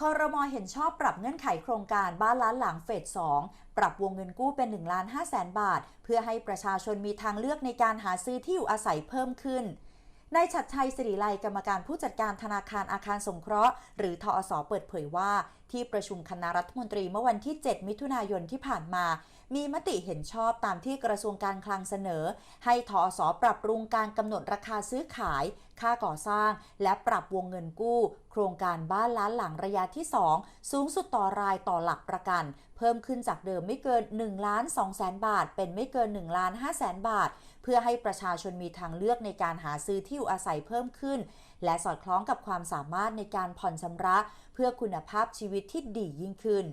คอรมอเห็นชอบปรับเงื่อนไขโครงการบ้านล้านหลังเฟส 2 ปรับวงเงินกู้เป็น1ล้าน5แสนบาท เพื่อให้ประชาชนมีทางเลือกในการหาซื้อที่อยู่อาศัยเพิ่มขึ้นนายชัดชัยสิริไลกรรมการผู้จัดการธนาคารอาคารสงเคราะห์ หรือทอสอเปิดเผยว่า ที่ประชุมคณะรัฐมนตรีเมื่อวันที่ 7 มิถุนายนที่ผ่านมา มีมติเห็นชอบตามที่กระทรวงการคลังเสนอ ให้ทอสอปรับปรุงการกำหนดราคาซื้อขาย ค่าก่อสร้าง และปรับวงเงินกู้ โครงการบ้านล้านหลังระยะที่ 2 สูงสุดต่อรายต่อหลักประกัน เพิ่มขึ้นจากเดิมไม่เกิน1ล้าน2แสนบาท เป็นไม่เกิน1ล้าน5แสนบาท เพื่อให้ประชาชนมีทางเลือกในการหาซื้อที่อยู่อาศัยเพิ่มขึ้น และสอดคล้องกับความสามารถในการผ่อนชำระ เพื่อคุณภาพชีวิตที่ดียิ่งขึ้น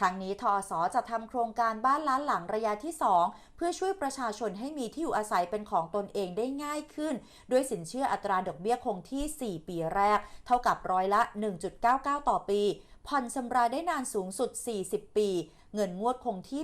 ทางนี้ทอสอจะทำโครงการบ้านล้านหลังระยะที่ 2 เพื่อช่วยประชาชนให้มีที่อยู่อาศัยเป็นของตนเองได้ง่ายขึ้น ด้วยสินเชื่ออัตราดอกเบี้ยคงที่ 4 ปีแรก เท่ากับร้อยละ 1.99 ต่อปีผ่อนชำระได้นานสูงสุด 40 ปี เงินงวดคงที่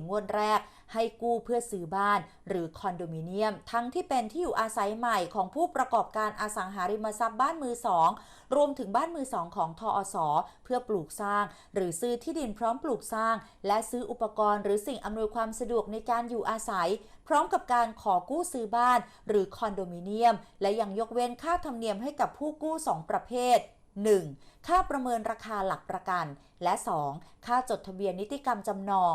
84 งวดแรก ให้กู้เพื่อซื้อบ้าน หรือคอนโดมิเนียม ทั้งที่เป็นที่อยู่อาศัยใหม่ของผู้ประกอบการอสังหาริมทรัพย์บ้านมือสองรวมถึงบ้านมือสองของทอสเพื่อปลูกสร้าง หรือซื้อที่ดินพร้อมปลูกสร้าง และซื้ออุปกรณ์หรือสิ่งอำนวยความสะดวกในการอยู่อาศัย พร้อมกับการขอกู้ซื้อบ้าน หรือคอนโดมิเนียม และยังยกเว้นค่าธรรมเนียมให้กับผู้กู้ 2 ประเภท 1. ค่าประเมินราคาหลักประกัน และ 2. ค่าจดทะเบียนนิติกรรมจำนอง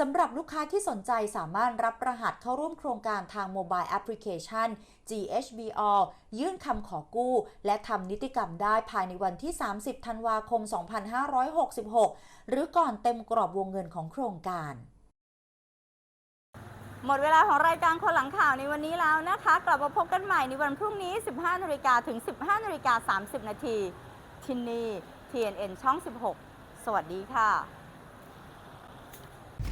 สำหรับลูกค้าที่สนใจสามารถรับรหัสเข้าร่วมโครงการทางโมบายแอปพลิเคชัน GHBL ยื่นคำขอกู้ และทำนิติกรรมได้ภายในวันที่ 30 ธันวาคม 2566 หรือก่อนเต็มกรอบวงเงินของโครงการ หมดเวลาของรายการคนหลังข่าวในวันนี้แล้วนะคะ กลับมาพบกันใหม่ในวันพรุ่งนี้ 15นาฬิกาถึง 15นาฬิกา30นาทีที่นี่ TNN ช่อง 16 สวัสดีค่ะ